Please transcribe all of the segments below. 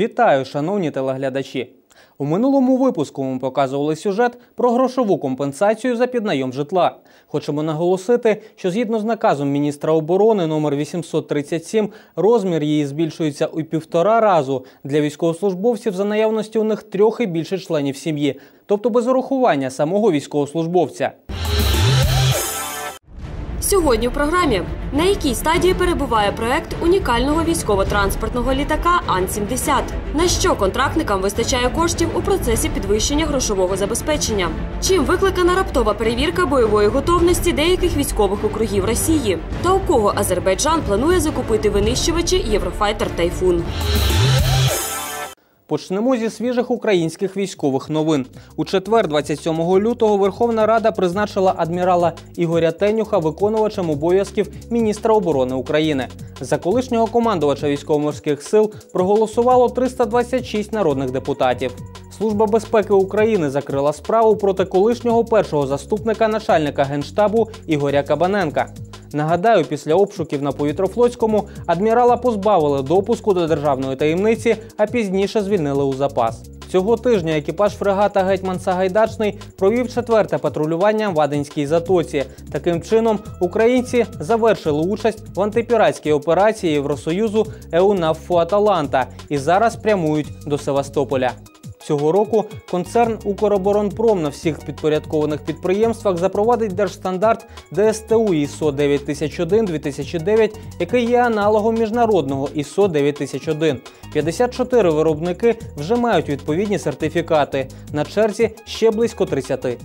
Вітаю, шановні телеглядачі! У минулому випуску ми показували сюжет про грошову компенсацію за піднайом житла. Хочемо наголосити, що згідно з наказом міністра оборони номер 837 розмір її збільшується у півтора разу для військовослужбовців за наявності у них трьох і більше членів сім'ї, тобто без урахування самого військовослужбовця. Сьогодні в програмі на якій стадії перебуває проект унікального військово-транспортного літака Ан-70? На що контрактникам вистачає коштів у процесі підвищення грошового забезпечення? Чим викликана раптова перевірка бойової готовності деяких військових округів Росії? Та у кого Азербайджан планує закупити винищувачі Єврофайтер Тайфун? Почнемо зі свіжих українських військових новин. У четвер, 27 лютого, Верховна Рада призначила адмірала Ігоря Тенюха виконувачем обов'язків міністра оборони України. За колишнього командувача військово-морських сил проголосувало 326 народних депутатів. Служба безпеки України закрила справу проти колишнього першого заступника начальника генштабу Ігоря Кабаненка. Нагадаю, після обшуків на повітрофлотському адмірала позбавили допуску до державної таємниці, а пізніше звільнили у запас. Цього тижня екіпаж фрегата Гетьман Сагайдачний провів четверте патрулювання в Аденській затоці. Таким чином, українці завершили участь в антипіратській операції Євросоюзу «Еунаффу Аталанта і зараз прямують до Севастополя. Цього року концерн Укроборонпром на всіх підпорядкованих підприємствах запровадить держстандарт ДСТУ ІСО 9001-2009, який є аналогом міжнародного ІСО 9001. 54 виробники вже мають відповідні сертифікати. На черзі ще близько 30.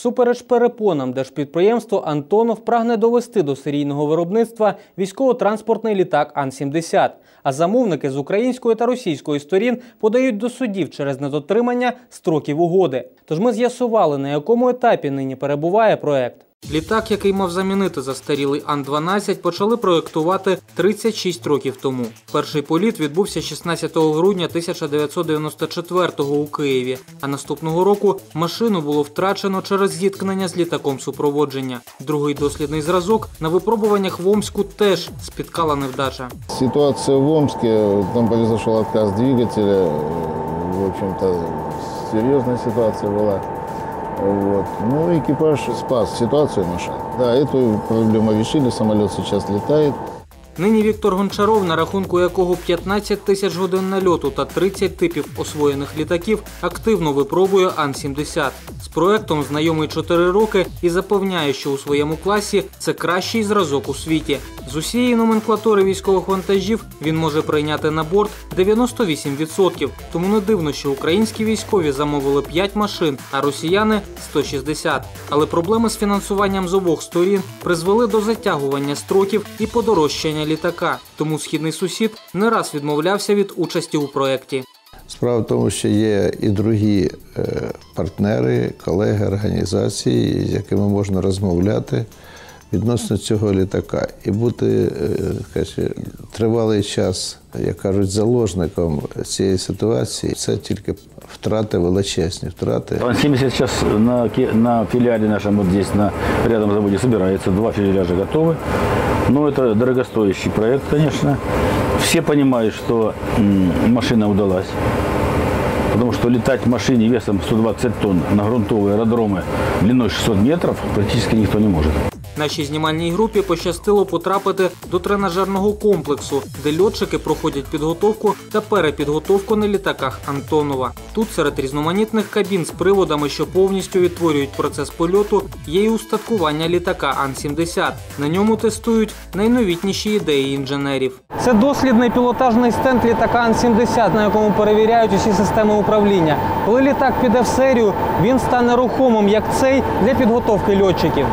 Всупереч перепонам держпідприємство Антонов прагне довести до серійного виробництва військово-транспортний літак Ан-70. А замовники з української та російської сторін подають до судів через недотримання строків угоди. Тож ми з'ясували, на якому етапі нині перебуває проект. Літак, який мав замінити застарілий Ан-12, почали проєктувати 36 років тому. Перший політ відбувся 16 грудня 1994-го у Києві. А наступного року машину було втрачено через зіткнення з літаком супроводження. Другий дослідний зразок на випробуваннях в Омську теж спіткала невдача. Ситуация в Омске, там произошел отказ двигателя. В общем-то, серьезная ситуация была. Вот. Ну, экипаж спас ситуацию нашу. Да, эту проблему решили, самолет сейчас летает. Нині Віктор Гончаров, на рахунку якого 15 тисяч годин нальоту та 30 типів освоєних літаків, активно випробує Ан-70. З проектом знайомий 4 роки і запевняє, що у своєму класі це кращий зразок у світі. З усієї номенклатури військових вантажів він може прийняти на борт 98%. Тому не дивно, що українські військові замовили 5 машин, а росіяни 160. Але проблеми з фінансуванням з обох сторін призвели до затягування строків і подорожчання літака. Тому східний сусід не раз відмовлявся від участі у проєкті. Справа в тому, що є і другі е, партнери, колеги, організації, з якими можна розмовляти відносно цього літака і бути е, каже, тривалий час, як кажуть, заложником цієї ситуації. Це тільки втрати величезні втрати. Ан-70 сейчас на, на филиале нашем вот здесь, на рядом заводе собирается. Два фюзеляжа готовы. Но это дорогостоящий проект, конечно. Все понимают, что машина удалась. Потому что летать в машине весом 120 тонн на грунтовые аэродромы длиной 600 метров практически никто не может. Нашій знімальній групі пощастило потрапити до тренажерного комплексу, де льотчики проходять підготовку та перепідготовку на літаках Антонова. Тут серед різноманітних кабін з приводами, що повністю відтворюють процес польоту, є й устаткування літака Ан-70. На ньому тестують найновітніші ідеї інженерів. Це дослідний пілотажний стенд літака Ан-70, на якому перевіряють усі системи управління. Коли літак піде в серію, він стане рухомим, як цей для підготовки льотчиків.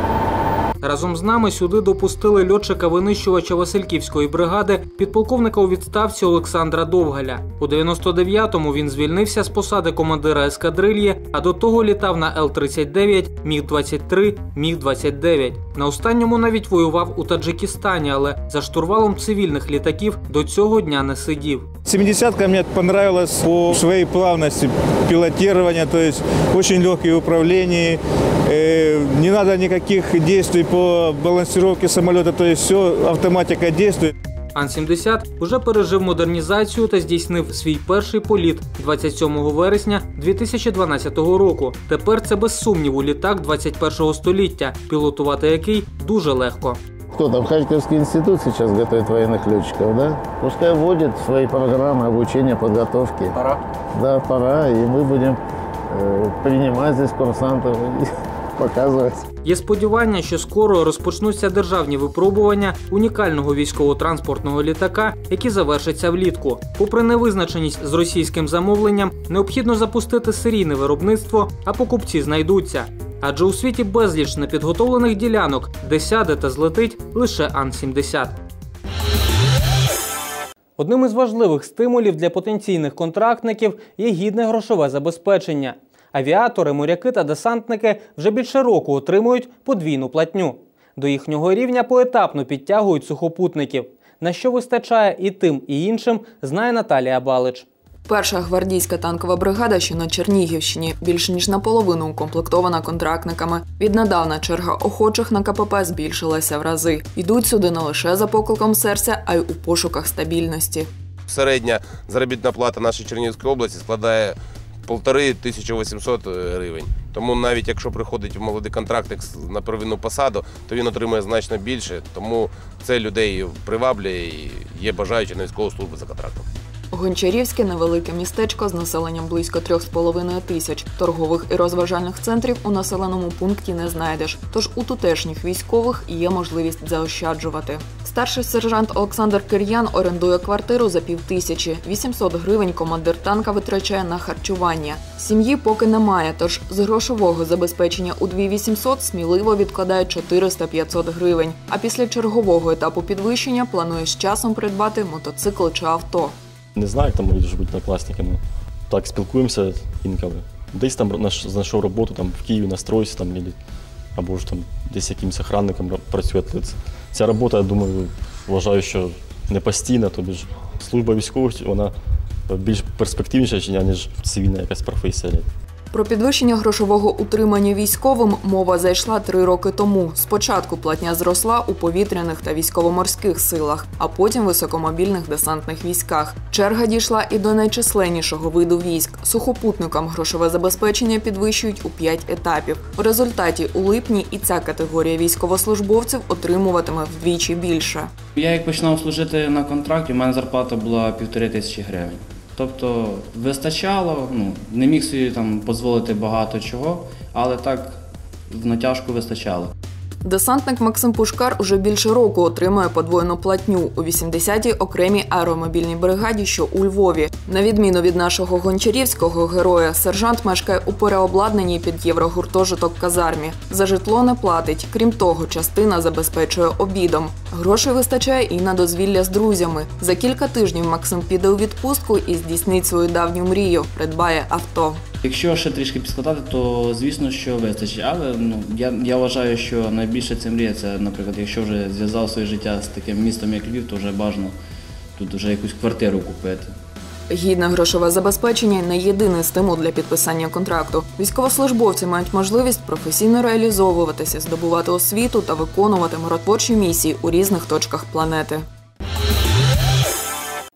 Разом з нами сюди допустили льотчика-винищувача Васильківської бригади, підполковника у відставці Олександра Довгаля. У 99-му він звільнився з посади командира ескадрильї, а до того літав на Л-39, Міг-23, Міг-29. На останньому навіть воював у Таджикистані, але за штурвалом цивільних літаків до цього дня не сидів. 70-ка мне понравилась по своей плавности пилотирования, то есть очень легкое управление, э, не надо никаких действий по балансировке самолета, то есть все автоматика действует. Ан-70 уже пережив модернізацію та здійснив свій перший політ 27 вересня 2012 року. Тепер це без сумніву літак 21 століття, пілотувати який дуже легко. Кто там, Харьковский институт сейчас готовит военных летчиков, да? Пускай вводит свои программы обучения, подготовки. Пора. Да, пора, и мы будем э, принимать здесь курсантов и показывать. Є сподівання, що скоро розпочнуться державні випробування унікального військово-транспортного літака, які завершаться влітку. Попри невизначеність з російським замовленням, необхідно запустити серійне виробництво, а покупці знайдуться. Адже у світі безліч непідготовлених ділянок, де сяде та злетить лише Ан-70. Одним із важливих стимулів для потенційних контрактників є гідне грошове забезпечення. Авіатори, моряки та десантники вже більше року отримують подвійну платню. До їхнього рівня поетапно підтягують сухопутників. На що вистачає і тим, і іншим, знає Наталія Балич. Перша гвардійська танкова бригада, що на Чернігівщині, більш ніж наполовину укомплектована контрактниками. Віднедавна черга охочих на КПП збільшилася в рази. Йдуть сюди не лише за покликом серця, а й у пошуках стабільності. Середня заробітна плата нашої Чернігівської області складає 1500 гривень. Тому навіть якщо приходить молодий контрактник на первинну посаду, то він отримує значно більше. Тому це людей приваблює і є бажаючі на військову службу за контрактом. Гончарівське невелике містечко з населенням близько 3,5 тисяч. Торгових і розважальних центрів у населеному пункті не знайдеш. Тож у тутешніх військових є можливість заощаджувати. Старший сержант Олександр Кир'ян орендує квартиру за півтисячі. 800 гривень командир танка витрачає на харчування. Сім'ї поки немає, тож з грошового забезпечення у 2800 сміливо відкладає 400-500 гривень. А після чергового етапу підвищення планує з часом придбати мотоцикл чи авто. Не знаю, там люди живуть однокласниками. Так, спілкуємося інколи. Десь там знайшов роботу там, в Києві на там, або ж там десь якимось охранником працює. Ця робота, я думаю, вважаю, що не постійна, тобі ж служба військових вона більш перспективніша, ніж цивільна якась професія. Про підвищення грошового утримання військовим мова зайшла три роки тому. Спочатку платня зросла у повітряних та військово-морських силах, а потім високомобільних десантних військах. Черга дійшла і до найчисленнішого виду військ. Сухопутникам грошове забезпечення підвищують у п'ять етапів. У результаті у липні і ця категорія військовослужбовців отримуватиме вдвічі більше. Я як починав служити на контракті, у мене зарплата була півтори тисячі гривень. Тобто вистачало, ну, не міг собі там дозволити багато чого, але так в натяжку вистачало. Десантник Максим Пушкар уже більше року отримує подвоєну платню у 80-й окремій аеромобільній бригаді, що у Львові. На відміну від нашого гончарівського героя, сержант мешкає у переобладнаній під єврогуртожиток казармі. За житло не платить. Крім того, частина забезпечує обідом. Грошей вистачає і на дозвілля з друзями. За кілька тижнів Максим піде у відпустку і здійснить свою давню мрію придбає авто. Якщо ще трішки підскладати, то звісно, що вистачить. Але ну, я, я вважаю, що найбільше це мрія, це, наприклад, якщо вже зв'язав своє життя з таким містом, як Львів, то вже бажано тут вже якусь квартиру купити. Гідне грошове забезпечення не єдиний стимул для підписання контракту. Військовослужбовці мають можливість професійно реалізовуватися, здобувати освіту та виконувати миротворчі місії у різних точках планети.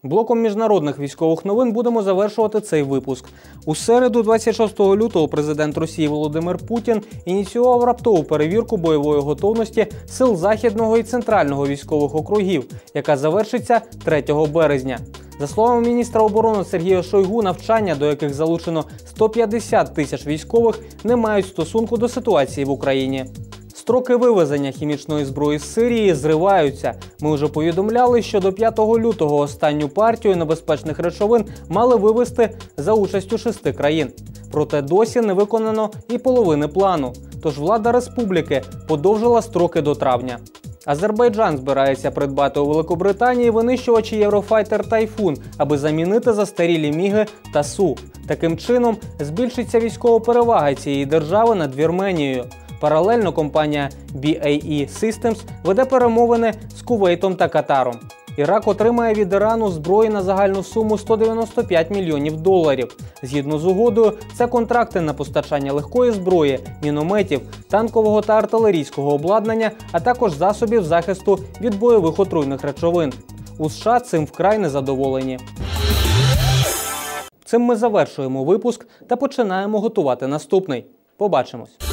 Блоком міжнародних військових новин будемо завершувати цей випуск. У середу, 26 лютого, президент Росії Володимир Путін ініціював раптову перевірку бойової готовності сил західного і центрального військових округів, яка завершиться 3 березня. За словами міністра оборони Сергія Шойгу, навчання, до яких залучено 150 тисяч військових, не мають стосунку до ситуації в Україні. Строки вивезення хімічної зброї з Сирії зриваються. Ми вже повідомляли, що до 5 лютого останню партію небезпечних речовин мали вивезти за участю шести країн. Проте досі не виконано і половини плану. Тож влада республіки подовжила строки до травня. Азербайджан збирається придбати у Великобританії винищувачі Єврофайтер Тайфун, аби замінити застарілі міги та Су. Таким чином збільшиться військова перевага цієї держави над Вірменією. Паралельно компанія BAE Systems веде перемовини з Кувейтом та Катаром. Ірак отримає від Ірану зброї на загальну суму 195 мільйонів доларів. Згідно з угодою, це контракти на постачання легкої зброї, мінометів, танкового та артилерійського обладнання, а також засобів захисту від бойових отруйних речовин. У США цим вкрай незадоволені. Цим ми завершуємо випуск та починаємо готувати наступний. Побачимось.